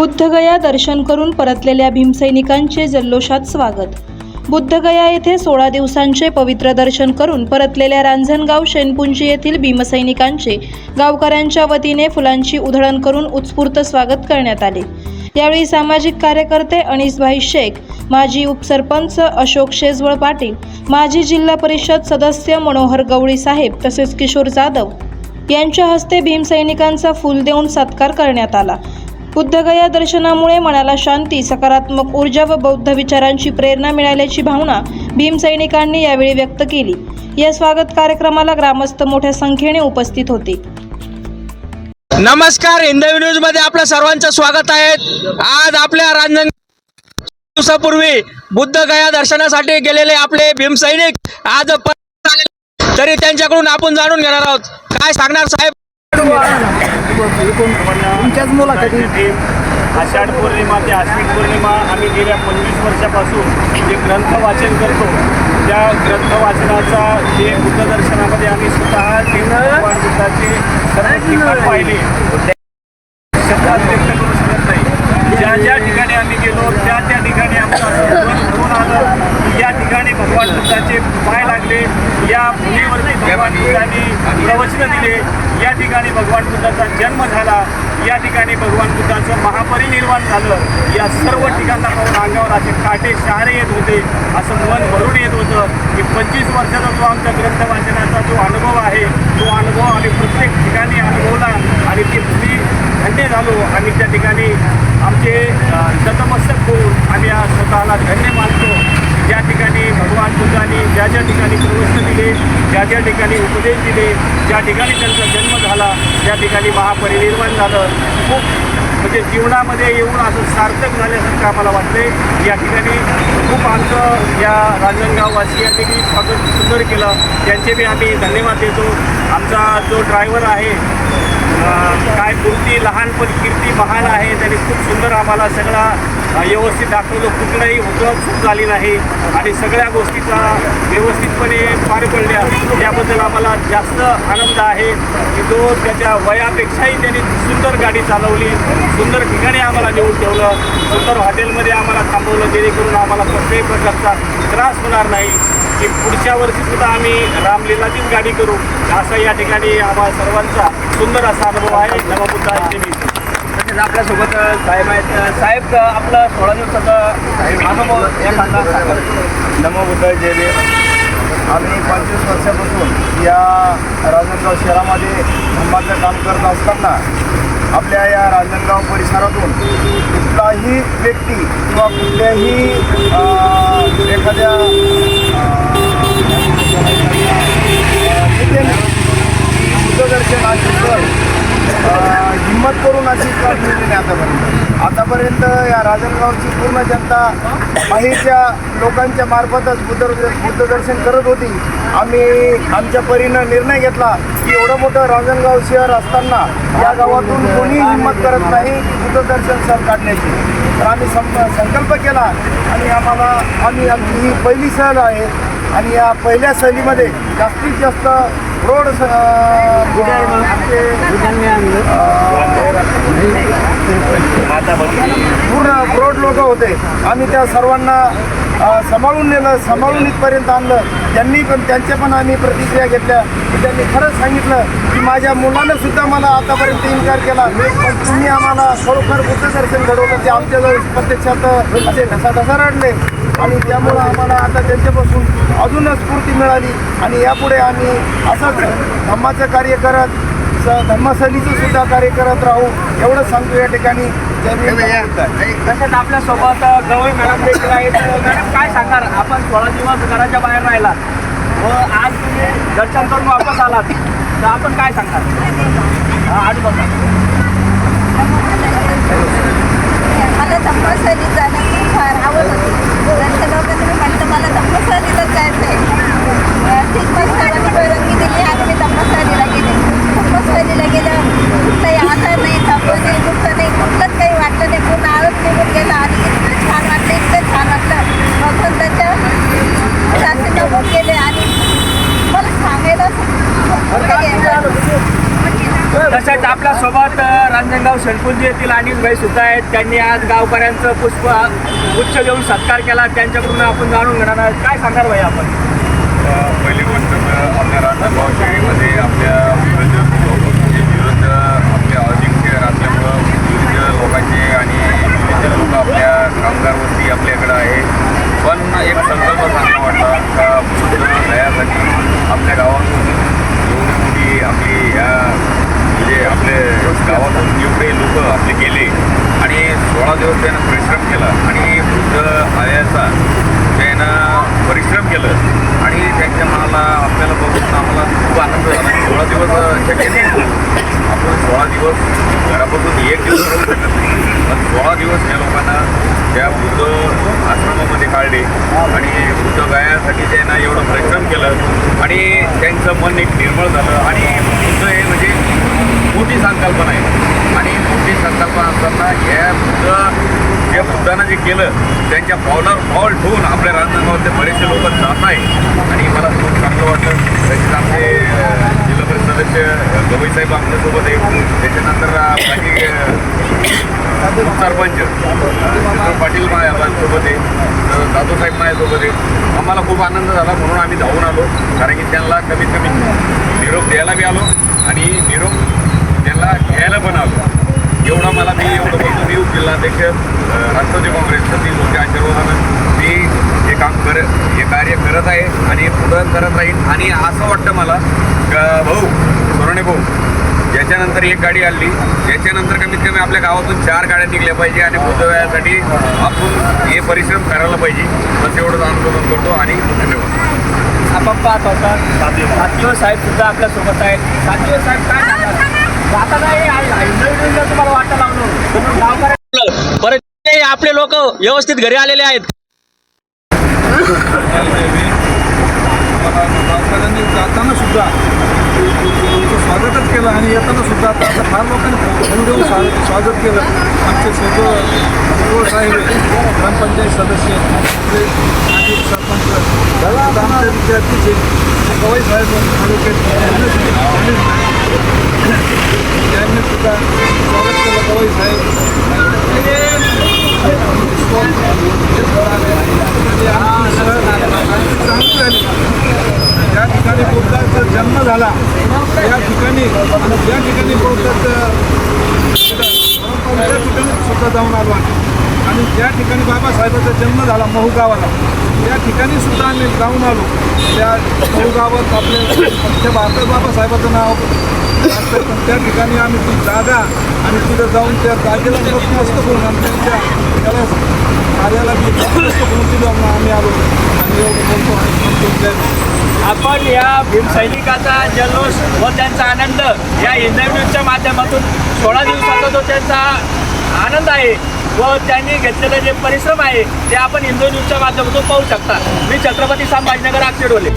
बुद्धगया दर्शन करून परतलेल्या भीमसैनिकांचे जल्लोषात स्वागत. बुद्धगया येथे सोळा दिवसांचे पवित्र दर्शन करून परतलेल्या रांझणगाव शेनपुंजी येथील भीमसैनिकांचे गावकऱ्यांच्या वतीने फुलांची उधळण करून उत्स्फूर्त स्वागत करण्यात आले. यावेळी सामाजिक कार्यकर्ते अनिसभाई शेख माजी उपसरपंच अशोक शेजवळ पाटील माजी जिल्हा परिषद सदस्य मनोहर गवळी साहेब तसेच किशोर जाधव यांच्या हस्ते भीमसैनिकांचा फूल देऊन सत्कार करण्यात आला. बुद्धगया दर्शनामुळे मनाला शांती सकारात्मक ऊर्जा व बौद्ध विचारांची प्रेरणा मिळाल्याची भावना भीमसैनिकांनी यावेळी व्यक्त केली. या स्वागत कार्यक्रमाला ग्रामस्थ मोठ्या संख्येने उपस्थित होते. नमस्कार हिंदवी न्यूजमध्ये आपल्या सर्वांचं स्वागत आहे. आज आपल्या रांजण दिवसापूर्वी बुद्ध गया दर्शनासाठी गेलेले आपले भीमसैनिक आज तरी त्यांच्याकडून आपण जाणून घेणार आहोत. काय सांगणार साहेब? तुमच्याच मुलाखती. आषाढ पौर्णिमा ते आश्विन पौर्णिमा आम्ही गेल्या पंचवीस वर्षापासून जे ग्रंथ वाचन करतो त्या ग्रंथ वाचनाचा जे बुद्धदर्शनामध्ये आम्ही स्वतः ते भगवान बुद्धाचे सर्व ठिकाण पाहिले. शब्दात व्यक्त करू ज्या ज्या ठिकाणी आम्ही गेलो त्या त्या ठिकाणी आमचं आलं. या ठिकाणी भगवान बुद्धाचे पाय लागले. या भूमीवरती भगवान बुद्धांनी प्रवचन दिले. या ठिकाणी भगवान बुद्धाचा जन्म झाला. या ठिकाणी भगवान बुद्धाचं महापरिनिर्वाण झालं. या सर्व ठिकाणला पाहून अंगावर असे काटे शहारे येत होते. असं मन भरून येत होतं की पंचवीस वर्षाचा जो आमचा ग्रंथ वाचनाचा जो अनुभव आहे तो अनुभव आम्ही प्रत्येक ठिकाणी अनुभवला आणि ती भूमी धन्य झालो आणि त्या ठिकाणी आमचे अ, होऊन आम्ही आज स्वतःला धन्य मानतो. ज्या ठिकाणी भगवान बुद्धांनी ज्या ज्या ठिकाणी प्रवचन दिले ज्या ज्या ठिकाणी उपदेश दिले ज्या ठिकाणी त्यांचा जन्म झाला त्या ठिकाणी महापरिनिर्माण झालं. खूप म्हणजे जीवनामध्ये येऊन असं सार्थक झाल्यासारखं आम्हाला वाटते या ठिकाणी खूप आमचं या रांजणगाववासियांनी स्वागत सुंदर केलं. त्यांचे बी आम्ही धन्यवाद देतो. आमचा जो ड्रायव्हर आहे काय मूर्ती लहान पण कीर्ती महान आहे त्यांनी खूप सुंदर आम्हाला सगळा व्यवस्थित दाखवलं. कुठलंही उद्योग चूक झाली नाही. आणि सगळ्या गोष्टीचा व्यवस्थितपणे पार पडल्या. त्याबद्दल आम्हाला जास्त आनंद आहे. की तो त्याच्या वयापेक्षाही त्यांनी सुंदर गाडी चालवली. सुंदर ठिकाणी आम्हाला नेऊन ठेवलं. सुंदर हॉटेलमध्ये आम्हाला थांबवलं जेणेकरून आम्हाला कुठल्याही प्रकारचा त्रास होणार नाही. की पुढच्या वर्षीसुद्धा आम्ही रामलीलाचीच गाडी करू. असा या ठिकाणी आम्हाला सर्वांचा सुंदर असा अनुभव आहे. नवबुद्धा देवी तसेच आपल्यासोबत साहेब आहेत. साहेब आपला सोळा दिवसाचा अनुभव एखादा सांगा. नमो बुद्ध आम्ही पंचवीस वर्षापासून या राजनगाव शहरामध्ये धर्माचं काम करत असताना आपल्या या राजनगाव परिसरातून कुठलाही व्यक्ती किंवा कुठल्याही एखाद्या बुद्धदर्शन अशी कर हिंमत करून अशी कर नाही आतापर्यंत. आतापर्यंत या राजनगावची पूर्ण जनता बाहेरच्या लोकांच्या मार्फतच बुद्ध बुद्धदर्शन करत होती. आम्ही आमच्या परीनं निर्णय घेतला की एवढं मोठं राजनगाव शहर असताना या गावातून कोणीही हिंमत करत नाही बुद्धदर्शन सर काढण्याची. तर आम्ही संप संकल्प केला आणि आम्हाला आम्ही आमची ही पहिली सहल आहे आणि या पहिल्या सहलीमध्ये जास्तीत जास्त रोड पूर्ण प्रौढ लोक होते. आम्ही त्या सर्वांना सांभाळून नेलं सांभाळून इथपर्यंत आणलं. त्यांनी पण त्यांच्या पण आम्ही प्रतिक्रिया घेतल्या. की त्यांनी खरंच सांगितलं की माझ्या मुलानं सुद्धा मला आतापर्यंत इन्कार केला. पण तुम्ही आम्हाला खरोखर बुद्धदर्शन घडवलं. ते आमच्याजवळ प्रत्यक्षात असे ढसा रडले आणि त्यामुळं आम्हाला आता त्यांच्यापासून अजूनच स्फूर्ती मिळाली. आणि यापुढे आम्ही असंच धम्माचं कार्य करत स धम्मसलीचं सुद्धा कार्य करत राहू एवढं सांगतो या ठिकाणी. तसेच आपल्यासोबत गवळी मॅडम देखील आहेत. मॅडम काय सांगणार? आपण सोळा दिवस घराच्या बाहेर राहिला. व आज तुम्ही दर्शन करून वापस आलात. तर आपण काय सांगणार? हा, मला बघा जाणं खूप फार आवड होती. घरच्या लोकांनी मी म्हटलं मला धम्मसरीला जायचं आहे. ठीक मस्त परवानगी दिली आणि मी धम्मसरीला गेले. धम्मसरीला गेलं कुठलाही आधार नाही. रांजणगाव येथील अनिल भाई सुद्धा आहेत. त्यांनी आज गावकऱ्यांचं पुष्प उच्च देऊन सत्कार केला. त्यांच्याकडून आपण जाणून घेणार आहोत. काय सांगणार भाई आपण? पहिली गोष्ट आपल्या राजगाव शहरीमध्ये आपल्या विरोधी लोकांचे विरुद्ध आपले अजिंक्य असल्यामुळं विविध लोकांचे आणि विविध लोक आपल्या कामगार वस्ती आपल्याकडं आहे पण एक संकल्प चांगला वाटला का बुद्ध दयासाठी आपल्या गावातून एवढी मोठी आपली ह्या म्हणजे आपले गावातून एवढे लोक आपले गेले आणि सोळा दिवस त्यानं परिश्रम केला आणि बुद्ध आयाचा त्यानं परिश्रम केलं आणि त्यांच्या मनाला आपल्याला बघून आम्हाला खूप आनंद झाला. म्हणजे सोळा दिवस शक्य आपण सोळा दिवस घरापासून एक दिवस राहू शकत नाही. पण सोळा दिवस या लोकांना त्या वृद्ध आश्रमामध्ये काढले आणि बुद्ध गायासाठी त्यांना एवढं परिश्रम केलं आणि त्यांचं मन एक निर्मळ झालं. आणि बुद्ध हे म्हणजे मोठी संकल्पना आहे. आणि मोठी संकल्पना असताना या बुद्ध या बुद्धानं जे केलं त्यांच्या पावलावर पाऊल ठेवून आपल्या राजनागावातले बरेचसे लोक जात आहे आणि मला खूप चांगलं वाटलं तसेच आमचे अ, जिल्हा परिषद सदस्य अ, गवईसाहेब आमच्यासोबत आहे त्याच्यानंतर अ, बाकी अ, सरपंच अ, चित्र पाटील माझ्यासोबत आहे. तर दादूसाहेब माझ्यासोबत आहे. आम्हाला खूप आनंद झाला म्हणून आम्ही धावून आलो. कारण की त्यांना कमीत कमी निरोप द्यायला बी आलो आणि निरोप त्यांना घ्यायला पण आलो. एवढा मला मी एवढं बोलतो मी जिल्हाध्यक्ष अ, राष्ट्रवादी काँग्रेसचं मी लोकच्या आशीर्वादानं मी हे काम कर हे कार्य करत आहे आणि पुढं करत राहीन. आणि असं वाटतं मला भाऊ सोरणे भाऊ याच्यानंतर एक गाडी आली याच्यानंतर कमीत कमी आपल्या गावातून चार गाड्या निघल्या पाहिजे आणि बुद्धव्यासाठी आपण हे परिश्रम करायला पाहिजे. बस एवढंच आंदोलन करतो आणि धन्यवाद. आपण पाहत होता. सातवीवर साहेब सुद्धा आपल्यासोबत आहेत. सातवीवर साहेब काय हे इंटरव्ह्यूला तुम्हाला वाटा लावलं. परत आपले लोक व्यवस्थित घरी आलेले आहेत. जाताना सुद्धा स्वागतच केलं आणि येताना सुद्धा आता आता फार लोकांनी फोन देऊन स्वा- स्वागत केलं. आमचे सर्व सर्व साहेब ग्रामपंचायत सदस्य आपले माजी सरपंच आता आमचे विद्यार्थीचे गवाई साहेब तालुक्यात त्यांनी सुद्धा स्वागत केलं गवाई साहेब चांगली झाली ज्या ठिकाणी बौद्धाचा जन्म झाला या ठिकाणी आणि ज्या ठिकाणी बौद्धाचं त्या ठिकाणी सुद्धा जाऊन आलो आम्ही आणि ज्या ठिकाणी बाबासाहेबाचा जन्म झाला महू गावाला त्या ठिकाणी सुद्धा आम्ही जाऊन आलो. त्या महू गावात आपले अख्ख्या भारतात बाबासाहेबाचं नाव पण त्या ठिकाणी आम्ही ती जागा आणि तिथं जाऊन त्या जागेला नतमस्तक करून आम्ही त्यांच्या त्याला कार्याला मी नतमस्तक करून तिथं आम्ही आलो. आणि एवढं बोलतो आणि आपण या भीमसैनिकाचा जल्लोष व त्यांचा आनंद या इंटरव्ह्यूच्या माध्यमातून सोळा दिवसाचा जो त्यांचा आनंद आहे व त्यांनी घेतलेले जे परिश्रम आहे ते आपण हिंदू न्यूजच्या माध्यमातून पाहू शकता. मी छत्रपती संभाजीनगर अक्षरडोले